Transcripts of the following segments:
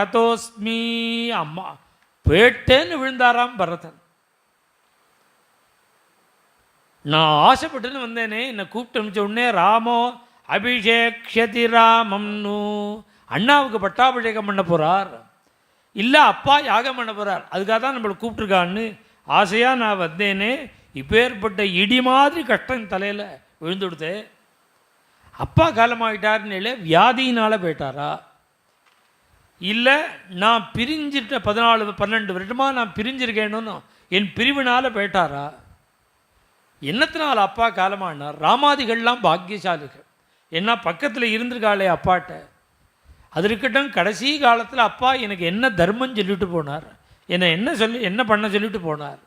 ஹதோஸ்மி அம்மா. பேட்டேன்னு விழுந்தாராம் பரதன். நான் ஆசைப்பட்டுன்னு வந்தேனே என்னை கூப்பிட்டு அனுப்பிச்ச உடனே ராமோ அபிஷேக்ஷதி ராமம்னு. அண்ணாவுக்கு பட்டாபிஷேகம் பண்ண போகிறார் இல்லை அப்பா யாகம் பண்ண போகிறார் அதுக்காக தான் நம்மளை கூப்பிட்ருக்கான்னு ஆசையாக நான் வந்தேனே இப்பேற்பட்ட இடி மாதிரி கஷ்டம் தலையில் விழுந்து கொடுத்தேன் அப்பா காலமாகிட்டாருன்னு வியாதியினால் போயிட்டாரா? இல்லை நான் பிரிஞ்சிட்ட பதினாலு பன்னெண்டு வருடமாக நான் பிரிஞ்சிருக்கேன்னு என் பிரிவினால் போயிட்டாரா என்னத்தினால் அப்பா காலமானார்? ராமாதிகள்லாம் பாக்கியசாலிகள். என்ன பக்கத்தில் இருந்திருக்காளே அப்பாட்ட? அது இருக்கட்டும் கடைசி காலத்தில் அப்பா எனக்கு என்ன தர்மம் சொல்லிட்டு போனார்? என்னை என்ன சொல்லி என்ன பண்ண சொல்லிட்டு போனார்?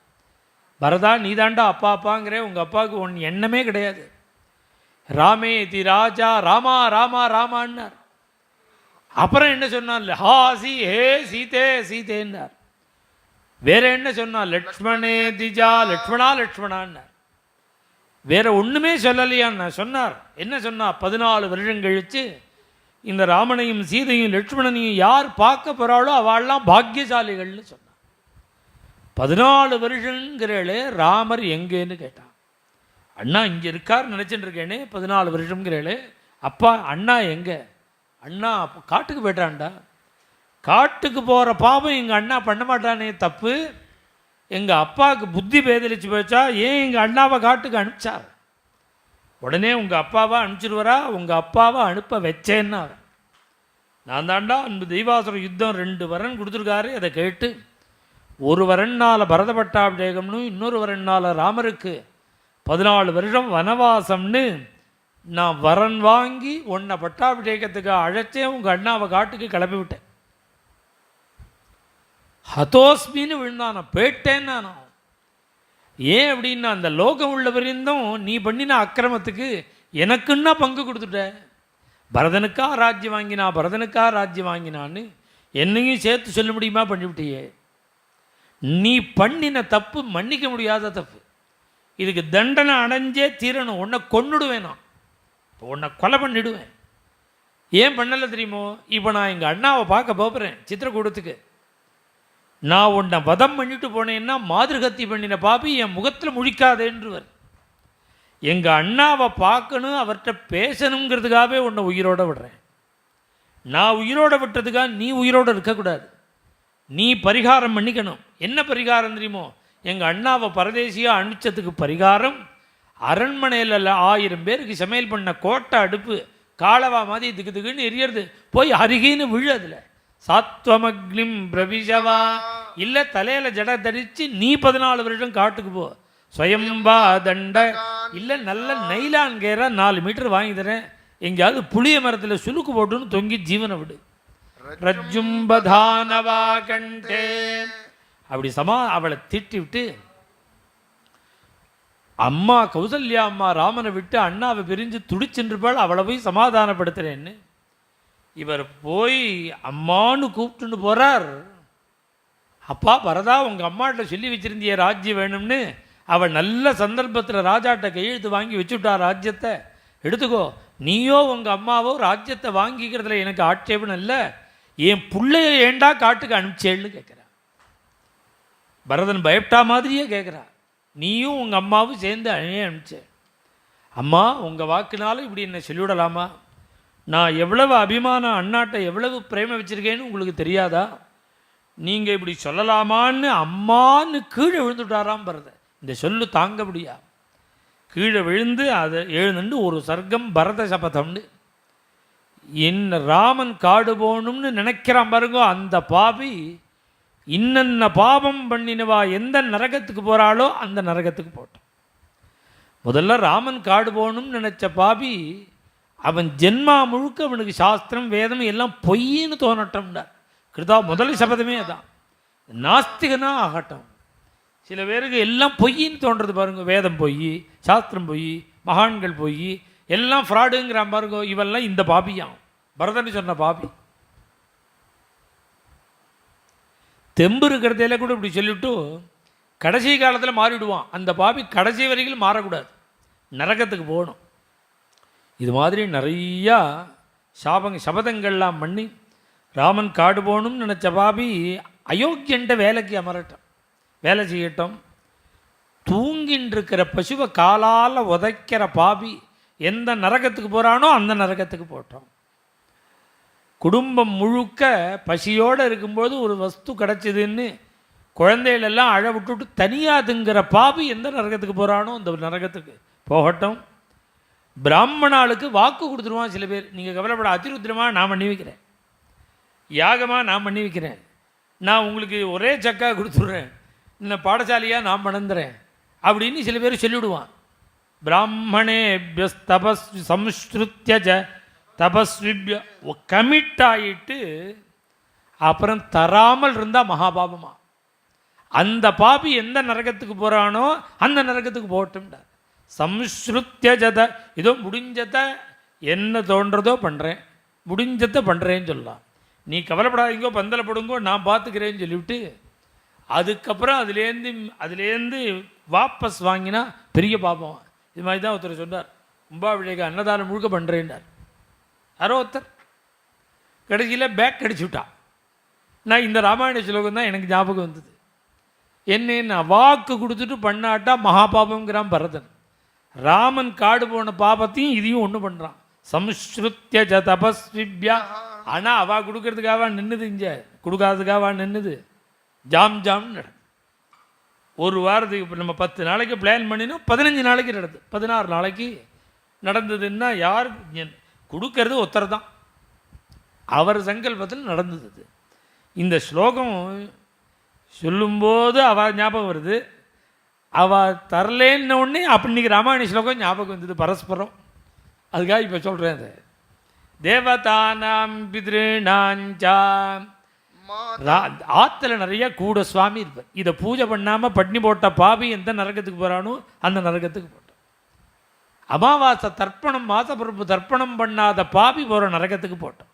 பரதா நீதாண்டா அப்பா அப்பாங்கிற உங்கள் அப்பாவுக்கு ஒன் எண்ணமே கிடையாது. ராமே தி ராஜா ராமா ராமா ராமான்னார். அப்புறம் என்ன சொன்னார்? ஹாசி ஹே சீதே சீதேன்னார். வேற என்ன சொன்னார்? லக்ஷ்மணே திஜா லக்ஷ்மணா லக்ஷ்மணான்னார் வேற ஒன்றுமே சொல்லலையான்னு சொன்னார். என்ன சொன்னா? பதினாலு வருஷம் கழித்து இந்த ராமனையும் சீதையும் லட்சுமணனையும் யார் பார்க்க போகிறாளோ அவள்லாம் பாக்கியசாலிகள்னு சொன்னார். பதினாலு வருஷங்கிறளே ராமர் எங்கேன்னு கேட்டான். அண்ணா இங்கே இருக்கார் நினச்சிட்டு இருக்கேனே பதினாலு வருஷங்கிறளே அப்பா அண்ணா எங்கே? அண்ணா காட்டுக்கு போயிட்டான்டா காட்டுக்கு போகிற பாவம் எங்கள் அண்ணா பண்ண மாட்டானே தப்பு. எங்கள் அப்பாவுக்கு புத்தி பேதலிச்சு போச்சா ஏன் எங்கள் அண்ணாவை காட்டுக்கு அனுப்பிச்சார் உடனே உங்கள் அப்பாவை அனுப்பிச்சிடுவாரா உங்கள் அப்பாவை அனுப்ப வச்சேன்னா. நான் தாண்டா அன்பு தெய்வாசுர யுத்தம் ரெண்டு வரன் கொடுத்துருக்காரு அதை கேட்டு. ஒரு வரன்னால் பரத பட்டாபிஷேகம்னு இன்னொரு வரன்னால் ராமருக்கு பதினாலு வருஷம் வனவாசம்னு நான் வரன் வாங்கி உன்னை பட்டாபிஷேகத்துக்கு அழைச்சேன் உங்கள் அண்ணாவை காட்டுக்கு கிளப்பி விட்டேன். ஹதோஸ்மின்னு விழுந்தான். நான் பேட்டேன் நான். ஏன் அப்படின்னா அந்த லோகம் உள்ள வரைந்தும் நீ பண்ணின அக்கிரமத்துக்கு எனக்குன்னா பங்கு கொடுத்துட்ட. பரதனுக்கா ராஜ்யம் வாங்கினா பரதனுக்கா ராஜ்யம் வாங்கினான்னு என்னையும் சேர்த்து சொல்ல முடியுமா பண்ணிவிட்டியே? நீ பண்ணின தப்பு மன்னிக்க முடியாத தப்பு. இதுக்கு தண்டனை அடைஞ்சே தீரணும். உன்னை கொன்னுடுவேன் உன்னை கொலை பண்ணிடுவேன். ஏன் பண்ணலை தெரியுமோ? இப்போ நான் எங்கள் அண்ணாவை பார்க்க போகிறேன் சித்திரக்கூடத்துக்கு. நான் உன்னை வதம் பண்ணிட்டு போனேன்னா மாதிருகத்தி பண்ணின பாப்பி என் முகத்தில் முழிக்காதேன்றுவர் எங்கள் அண்ணாவை பார்க்கணும் அவர்கிட்ட பேசணுங்கிறதுக்காகவே உன்னை உயிரோட விடுறேன். நான் உயிரோட விட்டதுக்காக நீ உயிரோட இருக்கக்கூடாது. நீ பரிகாரம் பண்ணிக்கணும். என்ன பரிகாரம் தெரியுமோ? எங்கள் அண்ணாவை பரதேசியாக அனுப்பிச்சதுக்கு பரிகாரம் அரண்மனையில் ஆயிரம் பேருக்கு சமையல் பண்ண கோட்டை அடுப்பு காலவா மாதிரி திக்கு திக்குன்னு எரியறது. போய் அருகின்னு விழு அதில். சாத்வமக்னிம் பிரவிஷவா. இல்லை தலையில் ஜட தரித்து நீ பதினாலு வருஷம் காட்டுக்கு போ. ஸ்வயம்பா தண்ட. இல்லை நல்ல நைலான் கேரா நாலு மீட்டர் வாங்கி தரேன். எங்கேயாவது புளிய மரத்தில் சுலுக்கு போட்டுன்னு தொங்கி ஜீவனை விடு. ரஜும்பதானவா கண்டே. அப்படி சமா அவளை திட்டி விட்டு அம்மா கௌசல்யா அம்மா ராமனை விட்டு அண்ணாவை பிரிஞ்சு துடிச்சென்றுபாள் அவளை போய் சமாதானப்படுத்துகிறேன்னு இவர் போய் அம்மான்னு கூப்பிட்டுன்னு போகிறார் அப்பா பரதா உங்கள் அம்மாட்ட சொல்லி வச்சிருந்திய ராஜ்யம் வேணும்னு. அவள் நல்ல சந்தர்ப்பத்தில் ராஜாட்ட கையெழுத்து வாங்கி வச்சுட்டா ராஜ்யத்தை. எடுத்துக்கோ நீயோ உங்கள் அம்மாவோ ராஜ்யத்தை வாங்கிக்கிறதுல எனக்கு ஆட்சேபம் இல்லை. என் புள்ளைய ஏண்டா காட்டுக்கு அனுப்பிச்சேன்னு கேட்குறா பரதன் பயப்பட்டா மாதிரியே கேட்குறா நீயும் உங்கள் அம்மாவும் சேர்ந்து அழிய அனுப்பிச்ச. அம்மா உங்கள் வாக்குனால இப்படி என்னை சொல்லிவிடலாமா? நான் எவ்வளவு அபிமானம் அண்ணாட்டை எவ்வளவு பிரேம வச்சுருக்கேன்னு உங்களுக்கு தெரியாதா? நீங்கள் இப்படி சொல்லலாமான்னு அம்மான்னு கீழே விழுந்துட்டாராம் பரத இந்த சொல்லு தாங்க முடியா கீழே விழுந்து அதை எழுந்துண்டு ஒரு சர்க்கம் பரத சபதம்னு. என்ன ராமன் காடு போகணும்னு நினைக்கிறான் பாருங்க அந்த பாவி. இன்னென்ன பாபம் பண்ணினவா எந்த நரகத்துக்கு போகிறாளோ அந்த நரகத்துக்கு போட்டான். முதல்ல ராமன் காடு போகணும்னு நினச்ச பாபி அவன் ஜென்மா முழுக்க அவனுக்கு சாஸ்திரம் வேதம் எல்லாம் பொய்ன்னு தோணட்டம்டார் கிருதா முதல் சபதமே அதான். நாஸ்திகனா ஆகட்டும். சில பேருக்கு எல்லாம் பொய்ன்னு தோன்றது பாருங்க. வேதம் பொய் சாஸ்திரம் பொய் மகான்கள் பொய் எல்லாம் ஃப்ராடுங்கிறான் பாருங்க. இவெல்லாம் இந்த பாபியாம். பரதன் சொன்ன பாபி. தெம்பு இருக்கிறதையில கூட இப்படி சொல்லிவிட்டு கடைசி காலத்தில் மாறிவிடுவான். அந்த பாபி கடைசி வரைக்கும் மாறக்கூடாது. நரகத்துக்கு போகணும். இது மாதிரி நிறையா சாபங்க சபதங்கள்லாம் பண்ணி ராமன் காடு போகணும்னு நினச்ச பாபி அயோக்கியன்ட்ட வேலைக்கு அமரட்டும். வேலை செய்யட்டும். தூங்கின்னு இருக்கிற பசுவை காலால் உதைக்கிற பாபி எந்த நரகத்துக்கு போகிறானோ அந்த நரகத்துக்கு போட்டோம் குடும்பம் முழுக்க பசியோடு இருக்கும்போது ஒரு வஸ்து கிடச்சிதுன்னு குழந்தைகளெல்லாம் அழ விட்டுட்டு தனியாதுங்கிற பாபி எந்த நரகத்துக்கு போகிறானோ அந்த நரகத்துக்கு போகட்டும். பிராமணாளுக்கு வாக்கு கொடுத்துருவான் சில பேர். நீங்கள் கவலைப்பட அதிருத்திரமா நான் பண்ணி வைக்கிறேன். யாகமாக நான் பண்ணி வைக்கிறேன். நான் உங்களுக்கு ஒரே சக்கா கொடுத்துட்றேன். இந்த பாடசாலையாக நான் மணந்துறேன். அப்படின்னு சில பேர் சொல்லிவிடுவான். பிராமணே தபஸ் சம்ஸ்ருத்திய ஜ தபஸ்விப்ய கமிட் ஆகிட்டு அப்புறம் தராமல் இருந்தால் மகாபாபமா. அந்த பாபி எந்த நரகத்துக்கு போகிறானோ அந்த நரகத்துக்கு போகட்டும்டார் சம்ஸ்ருத்திய ஜத ஏதோ முடிஞ்சத என்ன தோன்றதோ பண்ணுறேன் முடிஞ்சதை பண்ணுறேன்னு சொல்லலாம். நீ கவலைப்படாதீங்கோ பந்தலப்படுங்கோ நான் பார்த்துக்கிறேன்னு சொல்லிவிட்டு அதுக்கப்புறம் அதுலேருந்து அதுலேருந்து வாபஸ் வாங்கினா பெரிய பாபம். இது மாதிரி தான் ஒருத்தர் சொன்னார். கும்பாபிஷேக அன்னதானம் முழுக்க பண்ணுறேன்னார் யாரோ ஒருத்தர் கடைசியில் பேக் அடிச்சு விட்டா. நான் இந்த ராமாயண ஸ்லோகம் தான் எனக்கு ஞாபகம் வந்தது. என்ன வாக்கு கொடுத்துட்டு பண்ணாட்டா மகாபாபங்கிறான் பரதன். ராமன் காடு போன பாபத்தையும் இதையும் ஒன்று பண்ணுறான் சம்ஸ்ருத்திய ஜ தபஸ்விப்யா. ஆனால் அவா கொடுக்கறதுக்காக நின்றுது இங்கே? கொடுக்காததுக்காவா நின்றுது ஜாம் ஜாம்னு நடக்குது ஒரு வாரத்துக்கு இப்போ நம்ம பத்து நாளைக்கு பிளான் பண்ணினோம் பதினஞ்சு நாளைக்கு நடந்தது பதினாறு நாளைக்கு நடந்ததுன்னா யார்? என்- கொடுக்கறது ஒருத்தர் தான் அவர் சங்கல்பத்தில் நடந்தது அது. இந்த ஸ்லோகம் சொல்லும்போது அவ ஞாபகம் வருது. அவ தரலேன்ன உடனே அப்போ இன்றைக்கி ராமாயண ஸ்லோகம் ஞாபகம் வந்தது பரஸ்பரம். அதுக்காக இப்போ சொல்கிறேன் அது. தேவதானாம் பிதிருநாஞ்சா ஆற்றுல நிறைய கூட சுவாமி இருப்பார். இதை பூஜை பண்ணாமல் பட்னி போட்ட பாவி எந்த நரகத்துக்கு போகிறானோ அந்த நரகத்துக்கு போகிறான் அமாவாசை தர்ப்பணம் மாசப்பிரபு தர்ப்பணம் பண்ணாத பாபி போகிற நரகத்துக்கு போட்டோம்.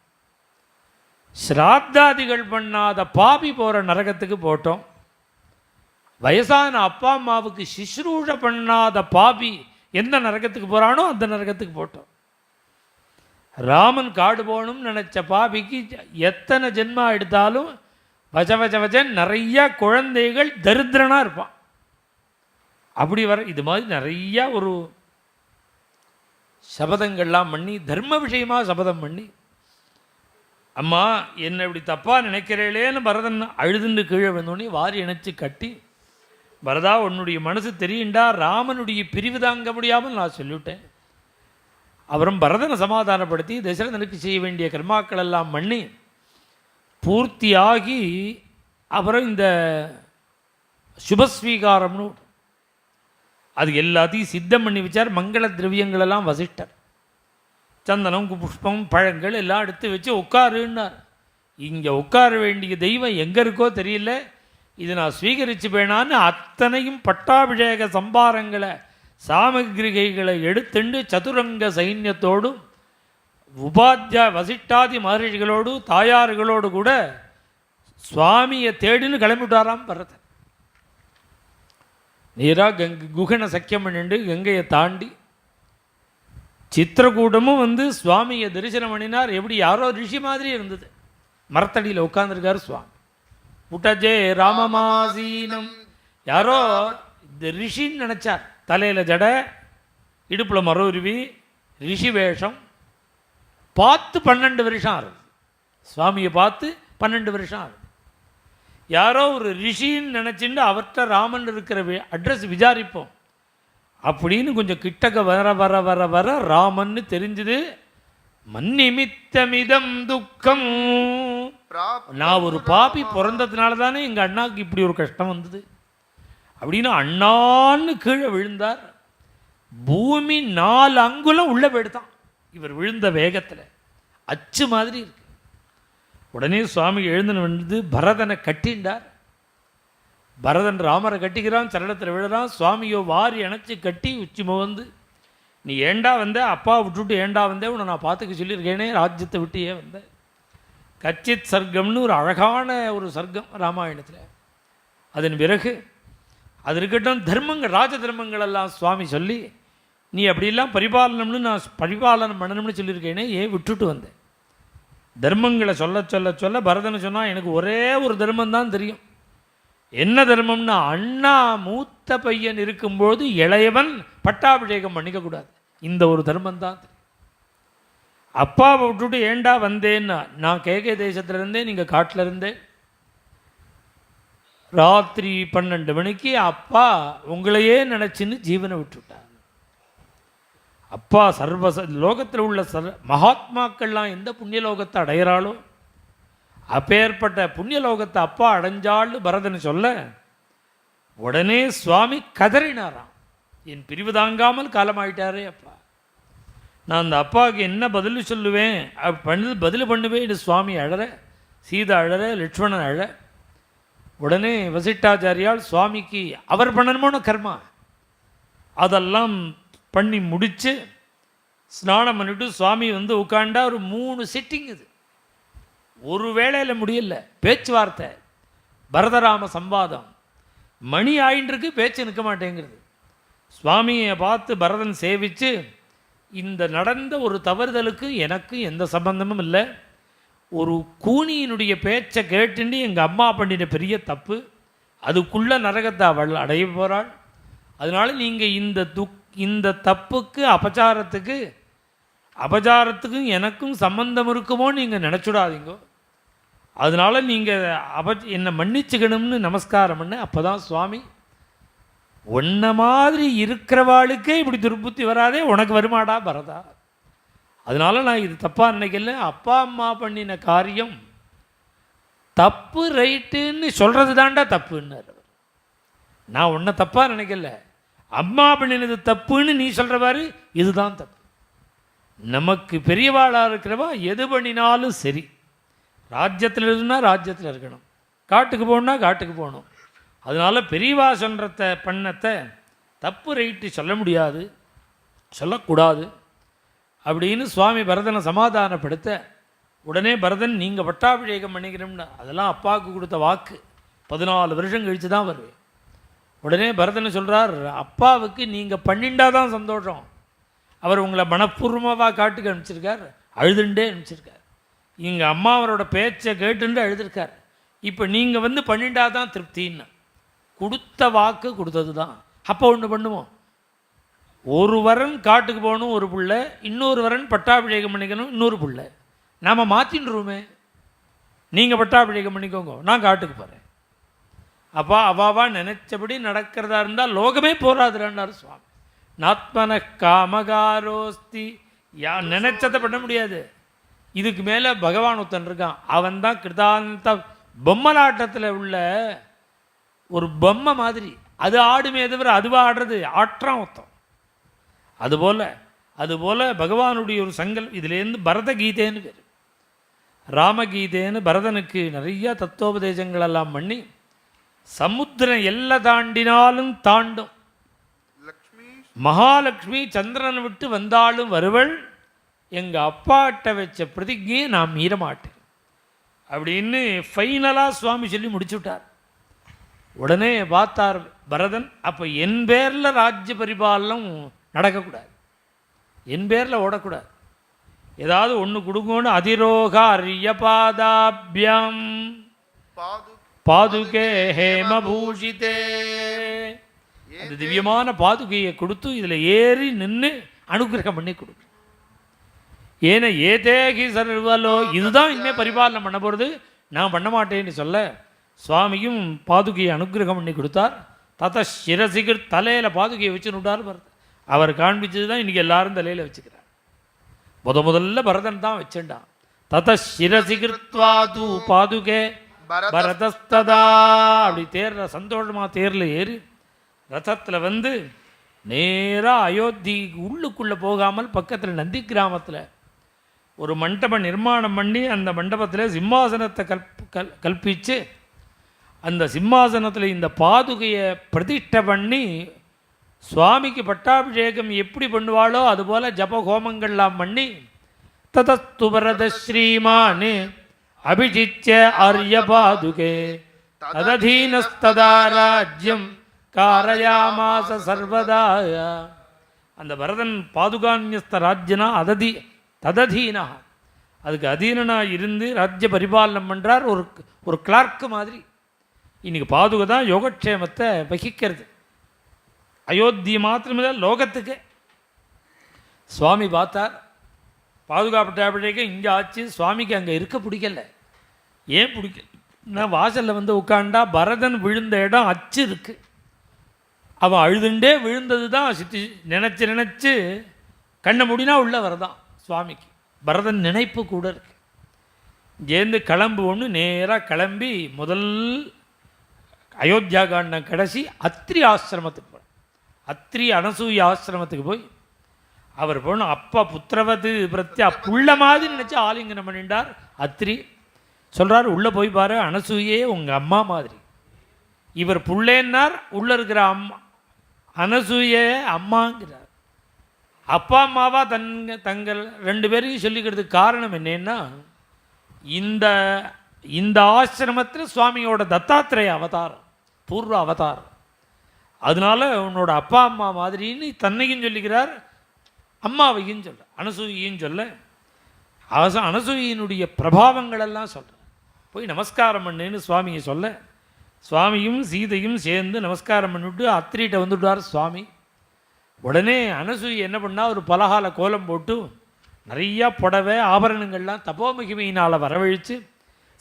ஸ்ராத்தாதிகள் பண்ணாத பாபி போகிற நரகத்துக்கு போட்டோம். வயசான அப்பா அம்மாவுக்கு சிஸ்ரூஷ பண்ணாத பாபி எந்த நரகத்துக்கு போகிறானோ அந்த நரகத்துக்கு போட்டோம். ராமன் காடு போகணும்னு நினச்ச பாபிக்கு எத்தனை ஜென்மா எடுத்தாலும் வஜ வஜ வஜன் நிறையா குழந்தைகள் தரித்திரனாக இருப்பான். அப்படி வர இது மாதிரி நிறையா ஒரு சபதங்கள்லாம் பண்ணி தர்ம விஷயமாக சபதம் பண்ணி அம்மா என்னை இப்படி தப்பாக நினைக்கிறேளேன்னு பரதன் அழுதுன்னு கீழே விழுந்தோடனே வாரி இணைச்சி கட்டி பரதா உன்னுடைய மனசு தெரியுண்டா? ராமனுடைய பிரிவு தாங்க முடியாமல் நான் சொல்லிவிட்டேன். அப்புறம் பரதனை சமாதானப்படுத்தி தசரதனுக்கு செய்ய வேண்டிய கர்மாக்கள் எல்லாம் பண்ணி பூர்த்தியாகி அப்புறம் இந்த சுபஸ்வீகாரம்னு அது எல்லாத்தையும் சித்தம் பண்ணி வச்சார். மங்கள திரவியங்களெல்லாம் வசிட்டார் சந்தனம் புஷ்பம் பழங்கள் எல்லாம் எடுத்து வச்சு உட்காருன்னார். இங்கே உட்கார வேண்டிய தெய்வம் எங்கே இருக்கோ தெரியல. இது நான் ஸ்வீகரிச்சுப்பேனான்னு அத்தனையும் பட்டாபிஷேக சம்பாரங்களை சாமகிரிகைகளை எடுத்துண்டு சதுரங்க சைன்யத்தோடும் உபாத்தியா வசிட்டாதி மகர்ஷிகளோடு தாயார்களோடு கூட சுவாமியை தேடின்னு கிளம்பிட்டாராம் பரதன் நேராக கங்க குகனை சக்கியம் பண்ணிண்டு கங்கையை தாண்டி சித்திரக்கூட்டமும் வந்து சுவாமியை தரிசனம் பண்ணினார். எப்படி? யாரோ ரிஷி மாதிரி இருந்தது. மரத்தடியில் உட்காந்துருக்காரு சுவாமி. புட்டஜே ராமமாசீனம். யாரோ இந்த ரிஷின்னு நினச்சார். தலையில் ஜடை இடுப்பில் மரவுருவி ரிஷி வேஷம். பார்த்து பன்னெண்டு வருஷம் ஆகுது. சுவாமியை பார்த்து பன்னெண்டு வருஷம் ஆகுது. யாரோ ஒரு ரிஷின்னு நினச்சிட்டு அவர்கிட்ட ராமன் இருக்கிற அட்ரஸ் விசாரிப்போம். அப்படின்னு கொஞ்சம் கிட்டக்க வர வர வர வர ராமன்னு தெரிஞ்சுது. மன்னிமித்தமிதம் துக்கம். நான் ஒரு பாப்பி பிறந்ததுனால தானே எங்கள் அண்ணாவுக்கு இப்படி ஒரு கஷ்டம் வந்தது. அப்படின்னு அண்ணான்னு கீழே விழுந்தார். பூமி நாலு அங்குலம் உள்ளே போயிடுதான். இவர் விழுந்த வேகத்தில். அச்சு மாதிரி இருக்கு. உடனே சுவாமி எழுந்துன்னு வந்து பரதனை கட்டிண்டார் பரதன் ராமரை கட்டிக்கிறான் சரணத்தில் விழுறான் சுவாமியோ வாரி அணைச்சி கட்டி உச்சி முகந்து நீ ஏண்டா வந்த? அப்பா விட்டுட்டு ஏண்டா வந்தே? உன்னை நான் பார்த்துக்க சொல்லியிருக்கேனே ராஜ்யத்தை விட்டு ஏன் வந்த? கச்சித் சர்க்கம்னு ஒரு அழகான ஒரு சர்க்கம் ராமாயணத்தில். அதன் பிறகு அது இருக்கட்டும் தர்மங்கள் ராஜ தர்மங்கள் எல்லாம் சுவாமி சொல்லி நீ அப்படிலாம் பரிபாலனம்னு நான் பரிபாலனம் பண்ணணும்னு சொல்லியிருக்கேனே ஏன் விட்டுட்டு வந்தேன் தர்மங்களை சொல்ல சொல்ல சொல்ல பரதன் சொன்னால் எனக்கு ஒரே ஒரு தர்மம் தான் தெரியும். என்ன தர்மம்னா அண்ணா மூத்த பையன் இருக்கும்போது இளையவன் பட்டாபிஷேகம் பண்ணிக்கக்கூடாது இந்த ஒரு தர்மம் தான் தெரியும். அப்பாவை விட்டுட்டு ஏண்டா வந்தேன்னா நான் கேகே தேசத்துல இருந்தே நீங்கள் காட்டில் இருந்தேன். ராத்திரி பன்னெண்டு மணிக்கு அப்பா உங்களையே நினச்சின்னு ஜீவனை விட்டுவிட்டார் அப்பா சர்வ லோகத்தில் உள்ள சர் மகாத்மாக்கள்லாம் எந்த புண்ணிய லோகத்தை அடையிறாளோ அப்பேற்பட்ட புண்ணிய லோகத்தை அப்பா அடைஞ்சாள்னு பரதன் சொல்ல உடனே சுவாமி கதறினாராம். என் பிரிவு தாங்காமல் காலமாயிட்டாரே அப்பா. நான் அந்த அப்பாவுக்கு என்ன பதில் சொல்லுவேன் அப்ப பண்ணது பதில் பண்ணுவேன் இது சுவாமி அழற சீதா அழற லட்சுமணன் அழ உடனே வசிட்டாச்சாரியால் சுவாமிக்கு அவர் பண்ணணுமோன கர்மா? அதெல்லாம் பண்ணி முடித்து ஸ்நானம் பண்ணிவிட்டு சுவாமி வந்து உட்காண்டா ஒரு மூணு செட்டிங் இது. ஒரு வேளையில் முடியல. பேச்சுவார்த்தை பரதராம சம்பாதம். மணி ஆயின்றிருக்கு பேச்சு நிற்க மாட்டேங்கிறது சுவாமியை பார்த்து பரதன் சேவித்து இந்த நடந்த ஒரு தவறுதலுக்கு எனக்கு எந்த சம்பந்தமும் இல்லை. ஒரு கூனியினுடைய பேச்சை கேட்டுண்டு எங்கள் அம்மா பண்ணின பெரிய தப்பு. அதுக்குள்ளே நரகத்தை அவள் அடைய போகிறாள் அதனால நீங்கள் இந்த துக் இந்த தப்புக்கு அபச்சாரத்துக்கு அபச்சாரத்துக்கும் எனக்கும் சம்பந்தம் இருக்குமோன்னு நீங்கள் நினச்சுடாதீங்க. அதனால நீங்கள் அப என்னை மன்னிச்சுக்கணும்னு நமஸ்காரம் பண்ண அப்போ தான் சுவாமி உன்ன மாதிரி இருக்கிறவாளுக்கே இப்படி துர்புத்தி வராதே உனக்கு வருமாடா பரதா. அதனால நான் இது தப்பாக நினைக்கல அப்பா அம்மா பண்ணின காரியம் தப்பு ரைட்டுன்னு சொல்கிறது தாண்டா தப்புன்னாரு நான் உன்னை தப்பாக நினைக்கல. அம்மா பண்ணினது தப்புன்னு நீ சொல்கிறவாரு இதுதான் தப்பு. நமக்கு பெரியவாளாக இருக்கிறவா எது பண்ணினாலும் சரி. ராஜ்யத்தில் இருந்தால் ராஜ்யத்தில் இருக்கணும். காட்டுக்கு போகணுன்னா காட்டுக்கு போகணும். அதனால பெரியவா சொல்கிறத பண்ணத்தை தப்பு ரைட்டு சொல்ல முடியாது சொல்லக்கூடாது. அப்படின்னு சுவாமி பரதனை சமாதானப்படுத்த உடனே பரதன் நீங்கள் பட்டாபிஷேகம் பண்ணிக்கிறோம்னா அதெல்லாம் அப்பாவுக்கு கொடுத்த வாக்கு. பதினாலு வருஷம் கழித்து தான் வருவேன் உடனே பரதன் சொல்கிறார் அப்பாவுக்கு நீங்கள் பண்ணிண்டா தான் சந்தோஷம். அவர் உங்களை மனப்பூர்வமாக காட்டுக்கு அனுப்பிச்சிருக்கார் அழுதுண்டே அனுப்பிச்சிருக்கார். எங்கள் அம்மா அவரோட பேச்சை கேட்டுண்டு அழுதுருக்கார். இப்போ நீங்கள் வந்து பண்ணிண்டா தான் திருப்தின்னு. கொடுத்த வாக்கு கொடுத்தது தான் அப்போ ஒன்று பண்ணுவோம். ஒரு வரன் காட்டுக்கு போகணும் ஒரு பிள்ளை இன்னொரு வரன் பட்டாபிஷேகம் பண்ணிக்கணும் இன்னொரு பிள்ளை. நாம் மாற்றின்றோமே நீங்கள் பட்டாபிஷேகம் பண்ணிக்கோங்க. நான் காட்டுக்கு போகிறேன் அப்பா அவாவா நினைச்சபடி நடக்கிறதா இருந்தால் லோகமே போராதுறான்னார் சுவாமி. நாத்மன காமகாரோஸ்தி. யா நினைச்சதை பண்ண முடியாது. இதுக்கு மேலே பகவான் ஒருத்தன் இருக்கான். அவன் தான் கிருதாந்த பொம்மலாட்டத்தில் உள்ள ஒரு பொம்மை மாதிரி. அது ஆடுமே தவிர அதுவாக ஆடுறது? ஆற்றான் ஒருத்தன். அதுபோல் அதுபோல் பகவானுடைய ஒரு சங்கல். இதுலேருந்து பரத கீதைன்னு பேர். ராமகீதைன்னு பரதனுக்கு நிறைய தத்துவோபதேசங்கள் எல்லாம் பண்ணி சமுத்திரம் எல்லை தாண்டினாலும் தாண்டும். லக்ஷ்மி மகாலட்சுமி சந்திரனை விட்டு வந்தாலும் வருவள். எங்கள் அப்பாட்ட வச்ச பிரதிஜையை நான் மீற மாட்டேன். அப்படின்னு ஃபைனலாக சுவாமி சொல்லி முடிச்சு விட்டார் உடனே பார்த்தார் பரதன் அப்போ என் பேரில் ராஜ்ய பரிபாலனம் நடக்கக்கூடாது. என் பேரில் ஓடக்கூடாது. ஏதாவது ஒன்று கொடுங்கன்னு அதிரோக அரியபாதாபியம் பாது பாதுகே ஹேமபூஷிதே அந்த திவ்யமான பாதுகையை கொடுத்து இதில் ஏறி நின்று அனுகிரகம் பண்ணி கொடுக்கும் ஏன ஏதேகி சர்வலோ இதுதான் இனிமேல் பரிபாலனை பண்ண போகிறது நான் பண்ண மாட்டேன்னு சொல்ல சுவாமியும் பாதுகையை அனுகிரகம் பண்ணி கொடுத்தார். தத சிரசிகர் தலையில் பாதுகையை வச்சு விட்டார் பரதன் அவர் காண்பிச்சது தான் இன்றைக்கி எல்லாரும் தலையில் வச்சுக்கிறார். முத முதல்ல பரதன் தான் வச்சுட்டான். தத சிரசிகிருத்வா தூ பாதுகே பரதஸ்ததா அப்படி தேர்ல சந்தோஷமா தேர்ல ஏறி ரதத்தில் வந்து நேராக அயோத்தி உள்ளுக்குள்ளே போகாமல் பக்கத்தில் நந்தி கிராமத்தில் ஒரு மண்டபம் நிர்மாணம் பண்ணி அந்த மண்டபத்தில் சிம்மாசனத்தை கல்ப் கல் கல்பித்து அந்த சிம்மாசனத்தில் இந்த பாதுகையை பிரதிஷ்டை பண்ணி சுவாமிக்கு பட்டாபிஷேகம் எப்படி பண்ணுவாளோ அதுபோல் ஜப ஹோமங்கள்லாம் பண்ணி ததஸ்து வரத அபிஜிச்ச அரிய பாதுகே தததீனஸ்ததா ராஜ்யம் காரயாமாச சர்வதா அந்த பரதன் பாதுகான்யஸ்த ராஜ்யனா அததி தததீனா அதுக்கு அதீனனாக இருந்து ராஜ்ய பரிபாலனம் பண்ணுறார் ஒரு ஒரு கிளார்க்கு மாதிரி இன்னைக்கு பாதுகை தான் யோகக்ஷேமத்தை வகிக்கிறது அயோத்தி மாத்திரமில்லை லோகத்துக்கு சுவாமி பார்த்தார் பாதுகாப்பு இங்கே ஆச்சு சுவாமிக்கு அங்கே இருக்க பிடிக்கல. ஏன் பிடிக்கல? நான் வாசலில் வந்து உட்காண்டா பரதன் விழுந்த இடம் அச்சு இருக்கு. அவன் அழுதுண்டே விழுந்தது தான் சித்தி நினச்சி நினச்சி கண்ணை முடினா உள்ளே வரதான் சுவாமிக்கு. பரதன் நினைப்பு கூட இருக்கு. இங்கேருந்து கிளம்பு ஒன்று நேராக கிளம்பி முதல் அயோத்தியா காண்டம் கடைசி அத்திரி ஆசிரமத்துக்கு போய் அத்திரி அனசூய ஆசிரமத்துக்கு போய் அவர் போன அப்பா புத்திரவது பிரத்யா புள்ள மாதிரி நினச்சி ஆலிங்கனம் பண்ணிட்டார். அத்திரி சொல்கிறார் உள்ளே போய் பாரு அனசூயே உங்கள் அம்மா மாதிரி. இவர் புள்ளேன்னார் உள்ளே இருக்கிற அம்மா அனசூயே அம்மாங்கிறார். அப்பா அம்மாவா தங்க தங்கள் ரெண்டு பேரையும் சொல்லிக்கிறதுக்கு காரணம் என்னன்னா இந்த இந்த ஆசிரமத்தில் சுவாமியோட தத்தாத்திரேய அவதாரம் பூர்வ அவதாரம். அதனால உன்னோட அப்பா அம்மா மாதிரின்னு தன்னையும் சொல்லிக்கிறார் அம்மாவையும் சொல்ல அனசூயின்னு சொல்ல. அவச அனசூயினுடைய பிரபாவங்களெல்லாம் போய் நமஸ்காரம் பண்ணுன்னு சுவாமியை சொல்ல. சுவாமியும் சீதையும் சேர்ந்து நமஸ்காரம் பண்ணிவிட்டு அத்திரிகிட்ட வந்துவிட்டார் சுவாமி. உடனே அனசூயை என்ன பண்ணால் ஒரு பலகால கோலம் போட்டு நிறையா புடவை ஆபரணங்கள்லாம் தபோமகிமையினால் வரவழைச்சு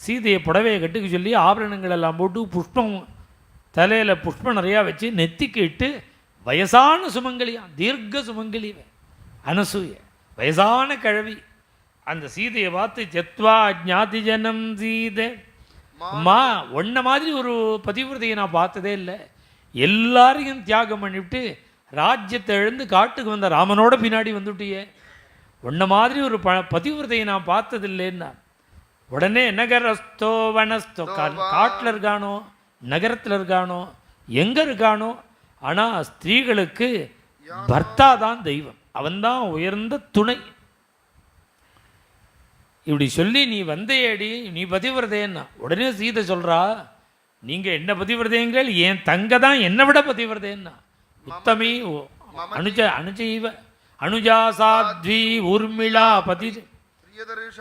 சீதையை புடவையை கட்டுக்க சொல்லி ஆபரணங்கள் எல்லாம் போட்டு புஷ்பம் தலையில் புஷ்பம் நிறையா வச்சு நெத்திக்கு இட்டு வயசான சுமங்கலியான் தீர்க்க சுமங்கலிவன் அனசூய வயசான கிழவி. அந்த சீதையை பார்த்து ஜெத்வா ஞாதி ஜனம் சீதை. அம்மா உன்ன மாதிரி ஒரு பதிவிரதையை நான் பார்த்ததே இல்லை. எல்லாரையும் தியாகம் பண்ணிவிட்டு ராஜ்யத்தை எழுந்து காட்டுக்கு வந்த ராமனோட பின்னாடி வந்துட்டியே. உன்ன மாதிரி ஒரு ப பதிவிரதையை நான் பார்த்ததில்லைன்னா உடனே நகரஸ்தோ வனஸ்தோ காட்டில் இருக்கானோ நகரத்தில் இருக்கானோ எங்கே இருக்கானோ ஆனால் ஸ்திரீகளுக்கு பர்த்தா தான் தெய்வம். அவன்தான் உயர்ந்த துணை. இப்படி சொல்லி நீ வந்தையடி நீ பதிவிரதேன்னா உடனே சீதை சொல்றா நீங்க என்ன பதிவிரதேங்கள் என் தங்க தான் என்னை விட பதிவிரதேன்னா உத்தமி அனுஜ அனுஜைவ அனுஜா சாத்வி ஊர்மிளா பதி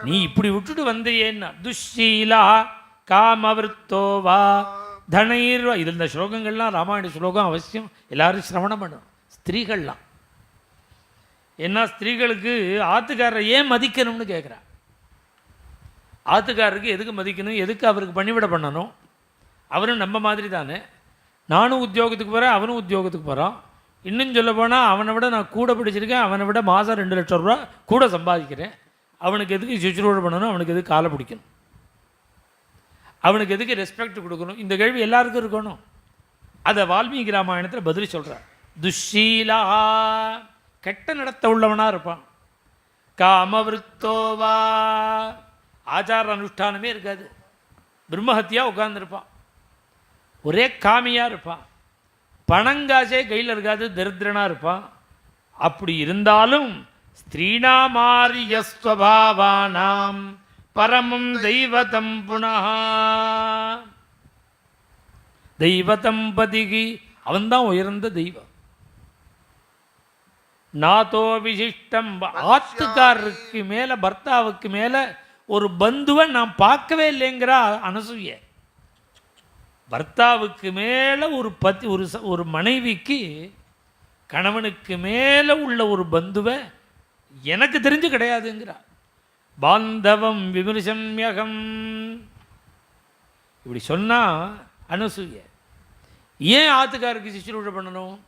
நீ இப்படி விட்டுட்டு வந்தையேன்னா. துஷீலா காமவிருத்தோ வா தனைர்வா இது இந்த ஸ்லோகங்கள்லாம் ராமாயண ஸ்லோகம் அவசியம். எல்லாரும் சிரவணம் பண்ணணும். ஸ்திரீகள்லாம். ஏன்னா ஸ்திரீகளுக்கு ஆத்துக்காரரை ஏன் மதிக்கணும்னு கேட்குறா ஆத்துக்காரருக்கு எதுக்கு மதிக்கணும் எதுக்கு அவருக்கு பணிவிட பண்ணணும்? அவரும் நம்ம மாதிரி தானே. நானும் உத்தியோகத்துக்கு போகிறேன் அவனும் உத்தியோகத்துக்கு போகிறான் இன்னும் சொல்ல போனால் அவனை விட நான் கூட பிடிச்சிருக்கேன் அவனை விட மாதம் ரெண்டு லட்சம் ரூபா கூட சம்பாதிக்கிறேன். அவனுக்கு எதுக்கு சுற்றுலோடு பண்ணணும் அவனுக்கு எதுக்கு காலை பிடிக்கணும்? அவனுக்கு எதுக்கு ரெஸ்பெக்ட் கொடுக்கணும்? இந்த கேள்வி எல்லாருக்கும் இருக்கணும். அதை வால்மீகி ராமாயணத்தில் பதில் சொல்கிறார் துஷீலா கெட்ட நடத்த உள்ளவனாக இருப்பான் காமவிருத்தோவா ஆச்சார அனுஷ்டானமே இருக்காது. பிரம்மஹத்தியாக உட்கார்ந்திருப்பான். ஒரே காமியாக இருப்பான். பணங்காசே கையில் இருக்காது தரித்திரனாக இருப்பான். அப்படி இருந்தாலும் ஸ்திரீனாமாரியஸ்வபாவானாம் பரமம் தெய்வதம் புனः தெய்வதம் பதிகி அவன்தான் உயர்ந்த தெய்வம். நாதோ விசிஷ்டம். ஆத்துக்காரருக்கு மேலே பர்த்தாவுக்கு மேலே ஒரு பந்துவை நான் பார்க்கவே இல்லைங்கிறா அனசூய. பர்த்தாவுக்கு மேலே ஒரு பத்தி ஒரு ச- ஒரு மனைவிக்கு கணவனுக்கு மேலே உள்ள ஒரு பந்துவை எனக்கு தெரிஞ்சு கிடையாதுங்கிறா. பாந்தவம் விமர்சம்யகம் இப்படி சொன்னா அனசூய. ஏன் ஆத்துக்காருக்கு சிசுரூட பண்ணணும்?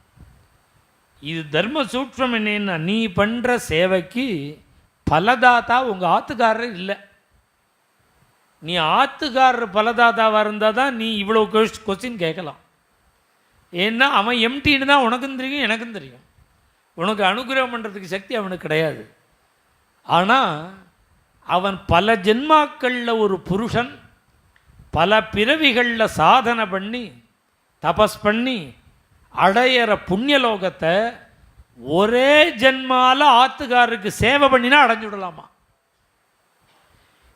இது தர்ம சூட்சம் என்னன்னா நீ பண்ணுற சேவைக்கு பலதாத்தா உங்கள் ஆத்துக்காரர் இல்லை. நீ ஆத்துக்காரர் பலதாதாவாக இருந்தால் தான் நீ இவ்வளோ கொஸ்டின் கேட்கலாம். ஏன்னா அவன் எம்டின்னு தான் உனக்கும் தெரியும் எனக்கும் தெரியும். உனக்கு அனுகிரகம் பண்ணுறதுக்கு சக்தி அவனுக்கு கிடையாது. ஆனால் அவன் பல ஜென்மாக்களில் ஒரு புருஷன் பல பிறவிகளில் சாதனை பண்ணி தபஸ் பண்ணி அடையிற புண்ணியலோகத்தை ஒரே ஜென்மால ஆத்துக்காரருக்கு சேவை பண்ணினா அடைஞ்சு விடலாமா?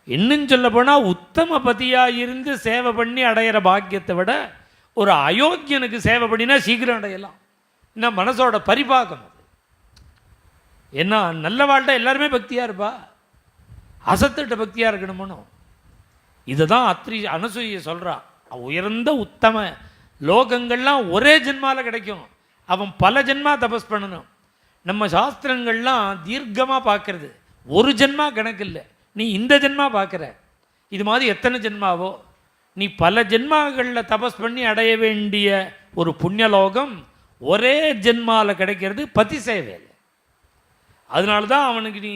இன்னும் சொல்ல போனால் உத்தம பதியாக இருந்து சேவை பண்ணி அடையிற பாக்கியத்தை விட ஒரு அயோக்கியனுக்கு சேவை பண்ணினா சீக்கிரம் அடையலாம். என்ன மனசோட பரிபாகம் அது. ஏன்னா நல்ல வாழ்க்கை எல்லாருமே பக்தியாக இருப்பா. அசத்துட்ட பக்தியாக இருக்கணுமோ இதுதான் அத்ரி அனசூயை சொல்றா. உயர்ந்த உத்தம லோகங்கள்லாம் ஒரே ஜென்மாவில் கிடைக்கும். அவன் பல ஜென்மா தபஸ் பண்ணணும். நம்ம சாஸ்திரங்கள்லாம் தீர்க்கமாக பார்க்கறது. ஒரு ஜென்மா கணக்கு இல்லை. நீ இந்த ஜென்மா பார்க்குற. இது மாதிரி எத்தனை ஜென்மாவோ? நீ பல ஜென்மாக்களில் தபஸ் பண்ணி அடைய வேண்டிய ஒரு புண்ணியலோகம் ஒரே ஜென்மாவில் கிடைக்கிறது பதி சேவையில். அதனால தான் அவனுக்கு நீ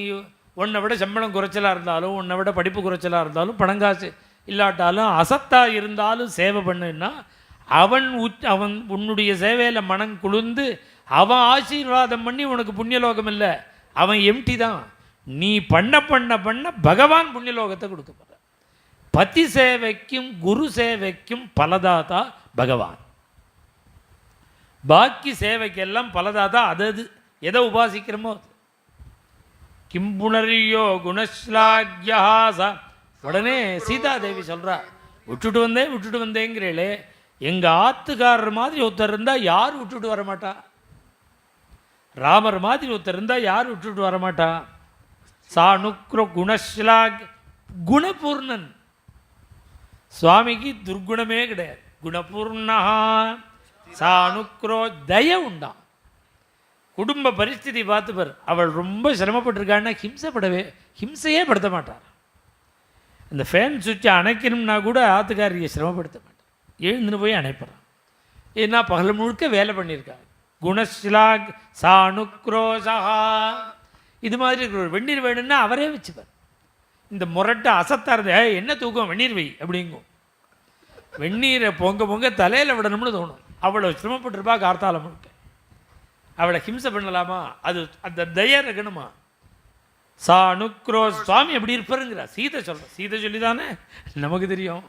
உன்னை விட சம்பளம் குறைச்சலாக இருந்தாலும் உன்னை விட படிப்பு குறைச்சலாக இருந்தாலும் பணங்காசு இல்லாட்டாலும் அசத்தாக இருந்தாலும் சேவை பண்ணுன்னா அவன் உச் அவன் உன்னுடைய சேவையில் மனம் குளிர்ந்து அவன் ஆசீர்வாதம் பண்ணி உனக்கு புண்ணியலோகம் இல்லை. அவன் எம்டி தான். நீ பண்ண பண்ண பண்ண பகவான் புண்ணியலோகத்தை கொடுக்க போற. பத்தி சேவைக்கும் குரு சேவைக்கும் பலதாதா பகவான். பாக்கி சேவைக்கெல்லாம் பலதாதா அது அது எதை உபாசிக்கிறோமோ அது. கிம் குணஸ்லாக்யா உடனே சீதாதேவி சொல்றா விட்டுட்டு வந்தேன் விட்டுட்டு வந்தேங்கிறீளே. எங்கள் ஆத்துக்காரர் மாதிரி ஒருத்தர் இருந்தால் யார் விட்டுட்டு வர ராமர் மாதிரி ஒருத்தர் இருந்தால் யார் விட்டுட்டு வர சாணுக்ர குணஸ்லா குணபூர்ணன். சுவாமிக்கு துர்குணமே கிடையாது. குணபூர்ணா. சாணுக்ரோ தய உண்டான் குடும்ப பரிஸ்திதி பார்த்துப்பார் அவள் ரொம்ப சிரமப்பட்டிருக்கான்னா ஹிம்சைப்படவே ஹிம்சையே படுத்த மாட்டார் அந்த ஃபேன் சுவிட்சை அணைக்கணும்னா கூட ஆத்துக்காரியை சிரமப்படுத்த மாட்டார் எழுந்துன்னு போய் அணைப்படுறான் ஏன்னா பகல் முழுக்க வேலை பண்ணியிருக்காரு. குணசிலா சாணுக்ரோஷா இது மாதிரி இருக்கிற வெந்நீர் வேணும்னா அவரே வச்சுப்பார். இந்த முரட்டை அசத்தாரத என்ன தூக்கம்? வெந்நீர் வை அப்படிங்கும். வெந்நீரை பொங்க பொங்க தலையில் விடணும்னு தோணும். அவ்வளோ சிரமப்பட்டிருப்பா கார்த்தால முழுக்க. அவளை ஹிம்சை பண்ணலாமா? அது அந்த தயா இருக்கணுமா? சா சுவாமி எப்படி இருப்பாருங்கிறா சீதை சொல்கிறேன் சீதை சொல்லி தானே நமக்கு தெரியும்.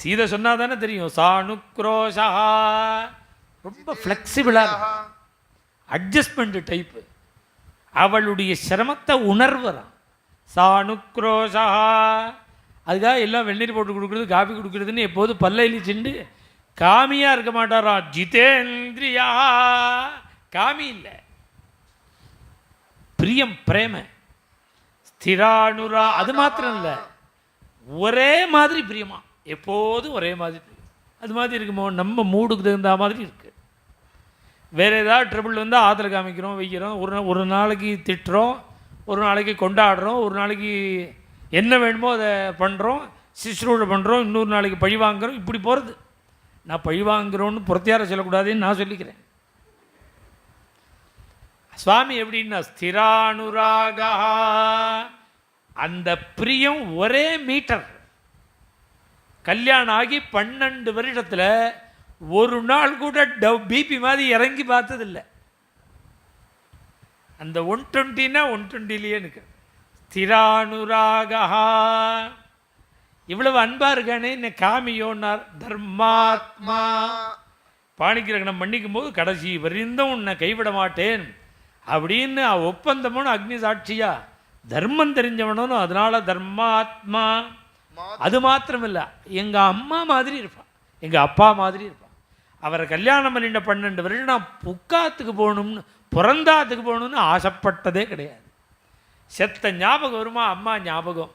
சீதை சொன்னா தானே தெரியும் சானுக்ரோஷா ரொம்ப ஃப்ளெக்சிபிளாக இருக்கும். அட்ஜஸ்ட்மெண்ட் டைப்பு அவளுடைய சிரமத்தை உணர்வுறான் சாணுக்ரோஷா. அதுக்காக எல்லாம் வெந்நீர் போட்டு கொடுக்குறது காஃபி கொடுக்குறதுன்னு எப்போது பல்லையில சென்று காமியாக இருக்க மாட்டாராம் ஜிதேந்திரியா. காமி இல்லை. பிரியம் பிரேம. ஸ்திரானுரா அது மாத்திரம் இல்லை. ஒரே மாதிரி பிரியமா. எப்போதும் ஒரே மாதிரி அது மாதிரி இருக்குமோ? நம்ம மூடுக்கு தகுந்த மாதிரி இருக்குது வேறு ஏதாவது ட்ரபிள் வந்தால் ஆற்றுல காமிக்கிறோம் வைக்கிறோம். ஒரு நாள் ஒரு நாளைக்கு திட்டுறோம் ஒரு நாளைக்கு கொண்டாடுறோம் ஒரு நாளைக்கு என்ன வேணுமோ அதை பண்ணுறோம் சிஸ்ரூட பண்ணுறோம் இன்னொரு நாளைக்கு பழி வாங்குறோம். இப்படி போகிறது நான் பழி வாங்குறோன்னு புறத்தியார சொல்லக்கூடாதுன்னு நான் சொல்லிக்கிறேன். சுவாமி எப்படின்னா ஸ்திரானுராகா. அந்த பிரியம் ஒரே மீட்டர். கல்யாணம் ஆகி பன்னெண்டு வருடத்தில் ஒரு நாள் கூட டவ் பிபி மாதிரி இறங்கி பார்த்ததில்ல. அந்த ஒன் டுவெண்ட்டினா ஒன் டுவெண்ட்டிலேயே இருக்கு. ஸ்திரானுராகா இவ்வளவு அன்பா இருக்கானே என்ன காமியோன்னார் தர்மாத்மா. பாணிக்கிரகணம் பண்ணிக்கும் போது கடைசி வரிந்தும் உன்னை கைவிட மாட்டேன். அப்படின்னு ஒப்பந்தமும் அக்னி சாட்சியா தர்மம் தெரிஞ்சவனும் அதனால தர்மாத்மா. அது மாத்திரம் இல்லை அம்மா மாதிரி இருப்பான் எங்கள் அப்பா மாதிரி இருப்பான் அவரை கல்யாணம் பண்ணிட்ட பன்னெண்டு வருடம் நான் புக்காத்துக்கு போகணும்னு பிறந்தாத்துக்கு போகணும்னு ஆசைப்பட்டதே கிடையாது. செத்த ஞாபகம் வருமா? அம்மா ஞாபகம்.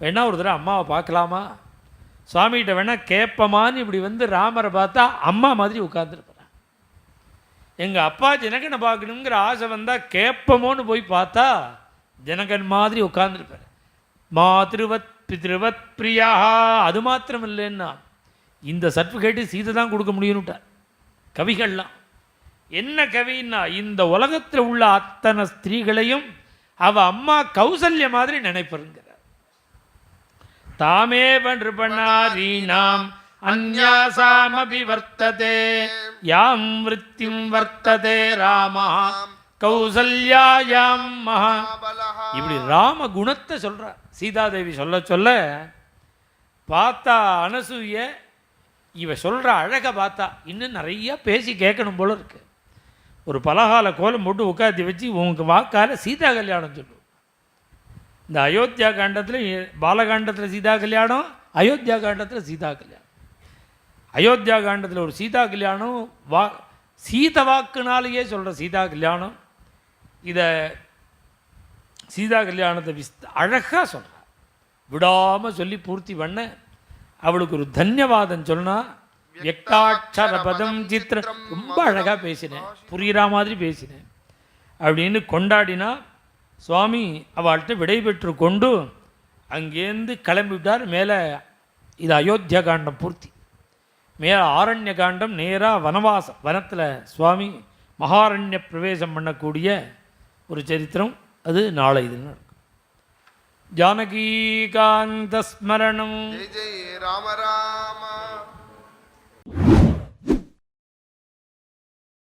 வேணா ஒரு தடவை அம்மாவை பார்க்கலாமா? சுவாமிகிட்ட வேணா கேட்பமான்னு இப்படி வந்து ராமரை பார்த்தா அம்மா மாதிரி உட்காந்துருப்பேன் எங்கள் அப்பா ஜனகனை பார்க்கணுங்கிற ஆசை வந்தால் கேட்பமோன்னு போய் பார்த்தா ஜனகன் மாதிரி உட்காந்துருப்பார் மாதிருவத் பித்ருவத் பிரியா அது மாத்திரம் இல்லைன்னா இந்த சர்டிஃபிகேட்டு சீதை தான் கொடுக்க முடியும்னுட்டார். கவிகள்லாம். என்ன கவின்னா இந்த உலகத்தில் உள்ள அத்தனை ஸ்திரீகளையும் அவ அம்மா கௌசல்ய மாதிரி நினைப்பருங்கிறார். தாமேவ நிருபணாரீணாம் அந்யாசாமபி வர்த்ததே யாம் விருத்திம் வர்த்ததே ராமா கௌசல்யாயாம் மகா. இப்படி ராம குணத்தை சொல்றார். சீதாதேவி சொல்ல சொல்ல பார்த்தா அனசூய இவ சொல்கிற அழகை பார்த்தா. இன்னும் நிறையா பேசி கேட்கணும் போல இருக்கு. ஒரு பலகால கோலம் போட்டு உட்காந்து வச்சு உங்கள் வாக்கால் சீதா கல்யாணம் சொல்லு இந்த அயோத்தியா காண்டத்தில் பாலகாண்டத்தில் சீதா கல்யாணம் அயோத்தியா காண்டத்தில் சீதா கல்யாணம். அயோத்தியா காண்டத்தில் ஒரு சீதா கல்யாணம் வா சீத வாக்குனாலேயே சொல்கிற சீதா கல்யாணம். இதை சீதா கல்யாணத்தை விஸ் அழகாக சொல்கிறார் விடாமல் சொல்லி பூர்த்தி பண்ண. அவளுக்கு ஒரு தன்யவாதம் சொன்னால் எட்டாட்சர பதம் சித்திரம் ரொம்ப அழகாக பேசினேன் புரிகிற மாதிரி பேசினேன் அப்படின்னு கொண்டாடினா சுவாமி அவள்கிட்ட விடை பெற்று கொண்டு அங்கேருந்து கிளம்பிவிட்டார். மேலே இது அயோத்தியா காண்டம் பூர்த்தி. மேலே ஆரண்ய காண்டம் நேராக வனவாசம். வனத்தில் சுவாமி மகாரண்ய பிரவேசம் பண்ணக்கூடிய ஒரு சரித்திரம். அது நாளை தினம் நடக்கும் ஜானகீகாந்த ஸ்மரணம். ஜெய் ராம ராமா.